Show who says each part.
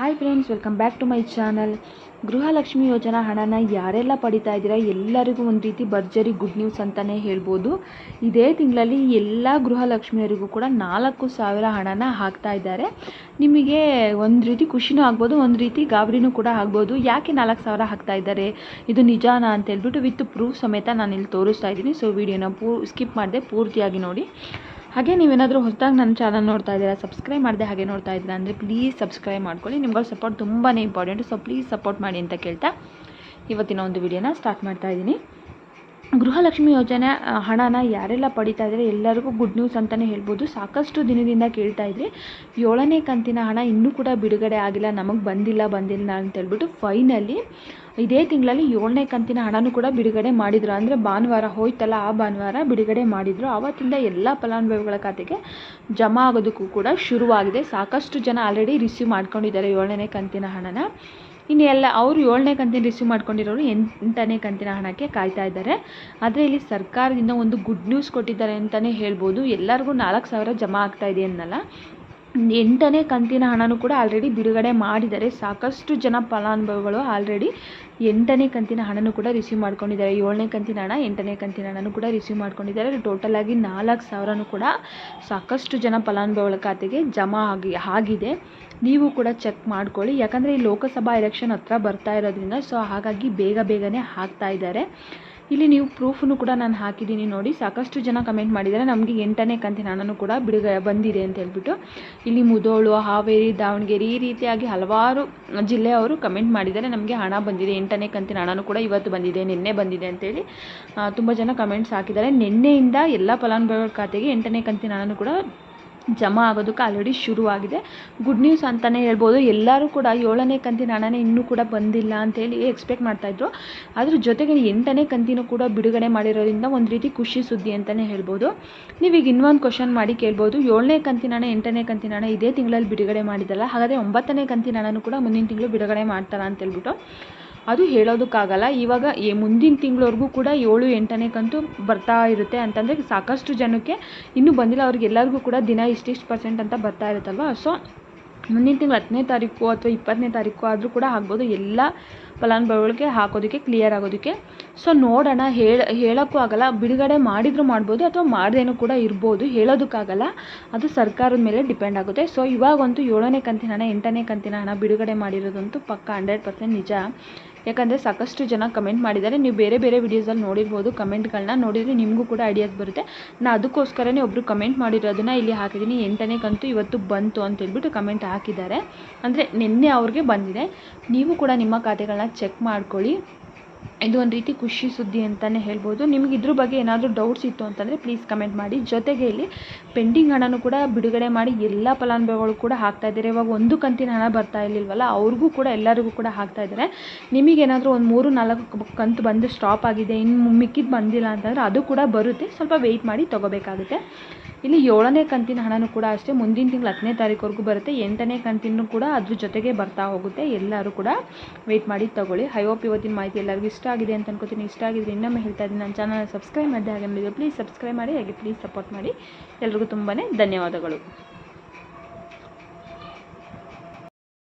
Speaker 1: Hi friends welcome back to my channel Gruhalakshmi ಯೋಜನಾ ಹಣನ ಯಾರೆಲ್ಲ ಪಡಿತಾ ಇದ್ದೀರಾ? ಎಲ್ಲರಿಗೂ ಒಂದು ರೀತಿ ಭರ್ಜರಿ ಗುಡ್ ನ್ಯೂಸ್ ಅಂತಲೇ ಹೇಳ್ಬೋದು. ಇದೇ ತಿಂಗಳಲ್ಲಿ ಎಲ್ಲ ಗೃಹಲಕ್ಷ್ಮಿಯರಿಗೂ ಕೂಡ ನಾಲ್ಕು ಸಾವಿರ ಹಣನ ಹಾಕ್ತಾ ಇದ್ದಾರೆ. ನಿಮಗೆ ಒಂದು ರೀತಿ ಖುಷಿನೂ ಆಗ್ಬೋದು, ಒಂದು ರೀತಿ ಗಾಬರಿನೂ ಕೂಡ ಆಗ್ಬೋದು. ಯಾಕೆ ನಾಲ್ಕು ಸಾವಿರ ಹಾಕ್ತಾ ಇದ್ದಾರೆ? ಇದು ನಿಜಾನಾ ಅಂತ ಹೇಳ್ಬಿಟ್ಟು ವಿತ್ ಪ್ರೂಫ್ ಸಮೇತ ನಾನು ಇಲ್ಲಿ ತೋರಿಸ್ತಾ ಇದ್ದೀನಿ. ಸೊ ವಿಡಿಯೋನ ಪೂ ಸ್ಕಿಪ್ ಮಾಡಿದೆ ಪೂರ್ತಿಯಾಗಿ ನೋಡಿ. ಹಾಗೆ ನೀವೇನಾದರೂ ಹೊಸದಾಗಿ ನನ್ನ ಚಾನಲ್ ನೋಡ್ತಾ ಇದ್ದೀರಾ ಸಬ್ಸ್ಕ್ರೈಬ್ ಮಾಡದೆ ಹಾಗೆ ನೋಡ್ತಾ ಇದ್ದೀರಾ ಅಂದರೆ ಪ್ಲೀಸ್ ಸಬ್ಸ್ಕ್ರೈಬ್ ಮಾಡ್ಕೊಳ್ಳಿ. ನಿಮ್ಗಳ ಸಪೋರ್ಟ್ ತುಂಬಾ ಇಂಪಾರ್ಟೆಂಟು ಸೊ ಪ್ಲೀಸ್ ಸಪೋರ್ಟ್ ಮಾಡಿ ಅಂತ ಕೇಳ್ತಾ ಇವತ್ತಿನ ಒಂದು ವಿಡಿಯೋನ ಸ್ಟಾರ್ಟ್ ಮಾಡ್ತಾ ಇದ್ದೀನಿ. ಗೃಹಲಕ್ಷ್ಮಿ ಯೋಜನೆ ಹಣನ ಯಾರೆಲ್ಲ ಪಡಿತಾ ಇದ್ದಾರೆ ಎಲ್ಲರಿಗೂ ಗುಡ್ ನ್ಯೂಸ್ ಅಂತಲೇ ಹೇಳ್ಬೋದು. ಸಾಕಷ್ಟು ದಿನದಿಂದ ಕೇಳ್ತಾ ಇದ್ರಿ. ಏಳನೇ ಕಂತಿನ ಹಣ ಇನ್ನೂ ಕೂಡ ಬಿಡುಗಡೆ ಆಗಿಲ್ಲ, ನಮಗೆ ಬಂದಿಲ್ಲ ಬಂದಿಲ್ಲ ಅಂತ ಹೇಳ್ಬಿಟ್ಟು ಫೈನಲಿ ಇದೇ ತಿಂಗಳಲ್ಲಿ ಏಳನೇ ಕಂತಿನ ಹಣನೂ ಕೂಡ ಬಿಡುಗಡೆ ಮಾಡಿದ್ರು. ಅಂದರೆ ಭಾನುವಾರ ಹೋಯ್ತಲ್ಲ, ಆ ಭಾನುವಾರ ಬಿಡುಗಡೆ ಮಾಡಿದರು. ಆವತ್ತಿಂದ ಎಲ್ಲ ಫಲಾನುಭವಿಗಳ ಖಾತೆಗೆ ಜಮಾ ಆಗೋದಕ್ಕೂ ಕೂಡ ಶುರುವಾಗಿದೆ. ಸಾಕಷ್ಟು ಜನ ಆಲ್ರೆಡಿ ರಿಸೀವ್ ಮಾಡ್ಕೊಂಡಿದ್ದಾರೆ ಏಳನೇ ಕಂತಿನ ಹಣನ. ಇನ್ನು ಎಲ್ಲ ಅವರು ಏಳನೇ ಕಂತಿನ ರಿಸೀವ್ ಮಾಡ್ಕೊಂಡಿರೋರು ಎಂಟನೇ ಕಂತಿನ ಹಣಕ್ಕೆ ಕಾಯ್ತಾ ಇದ್ದಾರೆ. ಆದರೆ ಇಲ್ಲಿ ಸರ್ಕಾರದಿಂದ ಒಂದು ಗುಡ್ ನ್ಯೂಸ್ ಕೊಟ್ಟಿದ್ದಾರೆ ಅಂತಲೇ ಹೇಳ್ಬೋದು. ಎಲ್ಲರಿಗೂ ನಾಲ್ಕು ಸಾವಿರ ಜಮಾ ಆಗ್ತಾ ಇದೆ ಅನ್ನಲ್ಲ. ಎಂಟನೇ ಕಂತಿನ ಹಣನೂ ಕೂಡ ಆಲ್ರೆಡಿ ಬಿಡುಗಡೆ ಮಾಡಿದ್ದಾರೆ. ಸಾಕಷ್ಟು ಜನ ಫಲಾನುಭವಿಗಳು ಆಲ್ರೆಡಿ ಎಂಟನೇ ಕಂತಿನ ಹಣನೂ ಕೂಡ ರಿಸೀವ್ ಮಾಡ್ಕೊಂಡಿದ್ದಾರೆ. ಏಳನೇ ಕಂತಿನ ಹಣ, ಎಂಟನೇ ಕಂತಿನ ಹಣನೂ ಕೂಡ ರಿಸೀವ್ ಮಾಡ್ಕೊಂಡಿದ್ದಾರೆ. ಟೋಟಲ್ ಆಗಿ ನಾಲ್ಕು ಸಾವಿರನೂ ಕೂಡ ಸಾಕಷ್ಟು ಜನ ಫಲಾನುಭವಿಗಳ ಖಾತೆಗೆ ಜಮಾ ಆಗಿ, ಆಗಿದೆ. ನೀವು ಕೂಡ ಚೆಕ್ ಮಾಡ್ಕೊಳ್ಳಿ. ಯಾಕಂದರೆ ಈ ಲೋಕಸಭಾ ಎಲೆಕ್ಷನ್ ಹತ್ರ ಬರ್ತಾ ಇರೋದ್ರಿಂದ ಸೊ ಹಾಗಾಗಿ ಬೇಗ ಬೇಗನೆ ಹಾಕ್ತಾ ಇದ್ದಾರೆ. ಇಲ್ಲಿ ನೀವು ಪ್ರೂಫನ್ನು ಕೂಡ ನಾನು ಹಾಕಿದ್ದೀನಿ ನೋಡಿ. ಸಾಕಷ್ಟು ಜನ ಕಮೆಂಟ್ ಮಾಡಿದ್ದಾರೆ. ನಮಗೆ ಎಂಟನೇ ಕಂತಿನ ಹಣನೂ ಕೂಡ ಬಿಡುಗ ಬಂದಿದೆ ಅಂತ ಹೇಳ್ಬಿಟ್ಟು. ಇಲ್ಲಿ ಮುದೋಳು, ಹಾವೇರಿ, ದಾವಣಗೆರೆ ಈ ರೀತಿಯಾಗಿ ಹಲವಾರು ಜಿಲ್ಲೆಯವರು ಕಮೆಂಟ್ ಮಾಡಿದ್ದಾರೆ. ನಮಗೆ ಹಣ ಬಂದಿದೆ. ಎಂಟನೇ ಕಂತಿನ ಹಣನೂ ಕೂಡ ಇವತ್ತು ಬಂದಿದೆ. ನಿನ್ನೆ ಬಂದಿದೆ ಅಂತೇಳಿ ತುಂಬ ಜನ ಕಮೆಂಟ್ಸ್ ಹಾಕಿದ್ದಾರೆ. ನಿನ್ನೆಯಿಂದ ಎಲ್ಲ ಫಲಾನುಭವಿಗಳ ಖಾತೆಗೆ ಎಂಟನೇ ಕಂತಿನ ಹಣನೂ ಕೂಡ ಜಮಾ ಆಗೋದಕ್ಕೆ ಆಲ್ರೆಡಿ ಶುರುವಾಗಿದೆ. ಗುಡ್ ನ್ಯೂಸ್ ಅಂತಲೇ ಹೇಳ್ಬೋದು. ಎಲ್ಲರೂ ಕೂಡ ಏಳನೇ ಕಂತಿನ ಹಣನೇ ಇನ್ನೂ ಕೂಡ ಬಂದಿಲ್ಲ ಅಂತೇಳಿ ಎಕ್ಸ್ಪೆಕ್ಟ್ ಮಾಡ್ತಾಯಿದ್ರು ಅದ್ರ ಜೊತೆಗೆ ಎಂಟನೇ ಕಂತಿನೂ ಕೂಡ ಬಿಡುಗಡೆ ಮಾಡಿರೋದ್ರಿಂದ ಒಂದು ರೀತಿ ಖುಷಿ ಸುದ್ದಿ ಅಂತಲೇ ಹೇಳ್ಬೋದು. ನೀವೀಗ ಇನ್ನೊಂದು ಕ್ವಶನ್ ಮಾಡಿ ಕೇಳ್ಬೋದು. ಏಳನೇ ಕಂತಿನ ಹಣ, ಎಂಟನೇ ಕಂತಿನ ಹಣ ಇದೇ ತಿಂಗಳಲ್ಲಿ ಬಿಡುಗಡೆ ಮಾಡಿದಲ್ಲ, ಹಾಗಾದರೆ ಒಂಬತ್ತನೇ ಕಂತಿನ ಹಣನೂ ಕೂಡ ಮುಂದಿನ ತಿಂಗಳು ಬಿಡುಗಡೆ ಮಾಡ್ತಾರಾ ಅಂತ ಹೇಳ್ಬಿಟ್ಟು. ಅದು ಹೇಳೋದಕ್ಕಾಗಲ್ಲ. ಇವಾಗ ಎ ಮುಂದಿನ ತಿಂಗಳವರೆಗೂ ಕೂಡ ಏಳು, ಎಂಟನೇ ಕಂತು ಬರ್ತಾ ಇರುತ್ತೆ ಅಂತಂದರೆ ಸಾಕಷ್ಟು ಜನಕ್ಕೆ ಇನ್ನೂ ಬಂದಿಲ್ಲ. ಅವ್ರಿಗೆ ಎಲ್ಲರಿಗೂ ಕೂಡ ದಿನ ಇಷ್ಟಿಷ್ಟು ಪರ್ಸೆಂಟ್ ಅಂತ ಬರ್ತಾ ಇರುತ್ತಲ್ವ? ಸೊ ಮುಂದಿನ ತಿಂಗಳು ಹತ್ತನೇ ತಾರೀಕು ಅಥವಾ ಇಪ್ಪತ್ತನೇ ತಾರೀಕು ಆದರೂ ಕೂಡ ಆಗ್ಬೋದು. ಎಲ್ಲ ಫಲಾನುಭವಿಗಳಿಗೆ ಹಾಕೋದಕ್ಕೆ ಕ್ಲಿಯರ್ ಆಗೋದಕ್ಕೆ. ಸೊ ನೋಡೋಣ. ಹೇಳ, ಹೇಳೋಕ್ಕೂ ಆಗಲ್ಲ. ಬಿಡುಗಡೆ ಮಾಡಿದರೂ ಮಾಡ್ಬೋದು ಅಥವಾ ಮಾಡದೇನೂ ಕೂಡ ಇರ್ಬೋದು. ಹೇಳೋದಕ್ಕಾಗಲ್ಲ. ಅದು ಸರ್ಕಾರದ ಮೇಲೆ ಡಿಪೆಂಡ್ ಆಗುತ್ತೆ. ಸೊ ಇವಾಗಂತೂ ಏಳನೇ ಕಂತಿನ ಹಣ, ಎಂಟನೇ ಕಂತಿನ ಹಣ ಬಿಡುಗಡೆ ಮಾಡಿರೋದಂತೂ ಪಕ್ಕ ಹಂಡ್ರೆಡ್ ಪರ್ಸೆಂಟ್ ನಿಜ. ಯಾಕಂದರೆ ಸಾಕಷ್ಟು ಜನ ಕಮೆಂಟ್ ಮಾಡಿದ್ದಾರೆ. ನೀವು ಬೇರೆ ಬೇರೆ ವೀಡಿಯೋಸಲ್ಲಿ ನೋಡಿರ್ಬೋದು ಕಮೆಂಟ್ಗಳನ್ನ ನೋಡಿದರೆ ನಿಮಗೂ ಕೂಡ ಐಡಿಯಾಸ್ ಬರುತ್ತೆ. ನಾನು ಅದಕ್ಕೋಸ್ಕರನೇ ಒಬ್ಬರು ಕಮೆಂಟ್ ಮಾಡಿರೋದನ್ನು ಇಲ್ಲಿ ಹಾಕಿದ್ದೀನಿ. ಎಂಟನೇ ಕಂತು ಇವತ್ತು ಬಂತು ಅಂತ ಹೇಳ್ಬಿಟ್ಟು ಕಮೆಂಟ್ ಹಾಕಿದ್ದಾರೆ. ಅಂದರೆ ನಿನ್ನೆ ಅವ್ರಿಗೆ ಬಂದಿದೆ. ನೀವು ಕೂಡ ನಿಮ್ಮ ಖಾತೆಗಳನ್ನ ಚೆಕ್ ಮಾಡ್ಕೊಳ್ಳಿ. ಇದು ಒಂದು ರೀತಿ ಖುಷಿ ಸುದ್ದಿ ಅಂತಲೇ ಹೇಳ್ಬೋದು. ನಿಮ್ಗೆ ಇದ್ರ ಬಗ್ಗೆ ಏನಾದರೂ ಡೌಟ್ಸ್ ಇತ್ತು ಅಂತಂದರೆ ಪ್ಲೀಸ್ ಕಮೆಂಟ್ ಮಾಡಿ. ಜೊತೆಗೆ ಇಲ್ಲಿ ಪೆಂಡಿಂಗ್ ಹಣನೂ ಕೂಡ ಬಿಡುಗಡೆ ಮಾಡಿ ಎಲ್ಲ ಫಲಾನುಭವಿಗಳು ಕೂಡ ಹಾಕ್ತಾ ಇದ್ದಾರೆ. ಇವಾಗ ಒಂದು ಕಂತಿನ ಹಣ ಬರ್ತಾ ಇರಲಿಲ್ವಲ್ಲ, ಅವ್ರಿಗೂ ಕೂಡ ಎಲ್ಲರಿಗೂ ಕೂಡ ಹಾಕ್ತಾ ಇದ್ದಾರೆ. ನಿಮಗೇನಾದರೂ ಒಂದು ಮೂರು ನಾಲ್ಕು ಕಂತು ಬಂದು ಸ್ಟಾಪ್ ಆಗಿದೆ ಇನ್ನು ಮಿಕ್ಕಿದ್ದು ಬಂದಿಲ್ಲ ಅಂತಂದರೆ ಅದು ಕೂಡ ಬರುತ್ತೆ. ಸ್ವಲ್ಪ ವೆಯ್ಟ್ ಮಾಡಿ ತೊಗೋಬೇಕಾಗುತ್ತೆ. ಇಲ್ಲಿ ಏಳನೇ ಕಂತಿನ ಹಣನೂ ಕೂಡ ಅಷ್ಟೇ, ಮುಂದಿನ ತಿಂಗಳು ಹತ್ತನೇ ತಾರೀಕುವರೆಗೂ ಬರುತ್ತೆ. ಎಂಟನೇ ಕಂತಿನೂ ಕೂಡ ಅದ್ರ ಜೊತೆಗೆ ಬರ್ತಾ ಹೋಗುತ್ತೆ. ಎಲ್ಲರೂ ಕೂಡ ವೆಯ್ಟ್ ಮಾಡಿ ತಗೊಳ್ಳಿ. ಐ ಹೋಪ್ ಇವತ್ತಿನ ಮಾಹಿತಿ ಎಲ್ಲರಿಗೂ ಇಷ್ಟ ಆಗಿದೆ ಅಂತ ಅನ್ಕೋತೀನಿ. ಇಷ್ಟ ಆಗಿದ್ರೆ ಇನ್ನೊಮ್ಮೆ ಹೇಳ್ತಾ ಇದ್ದೀನಿ. ನನ್ನ ಚಾನಲ್ ಸಬ್ಸ್ಕ್ರೈಬ್ ಮಾಡಿದೆ ಹಾಗೆ ಪ್ಲೀಸ್ ಸಬ್ಸ್ಕ್ರೈಬ್ ಮಾಡಿ, ಹಾಗೆ ಪ್ಲೀಸ್ ಸಪೋರ್ಟ್ ಮಾಡಿ. ಎಲ್ರಿಗೂ ತುಂಬಾ ಧನ್ಯವಾದಗಳು.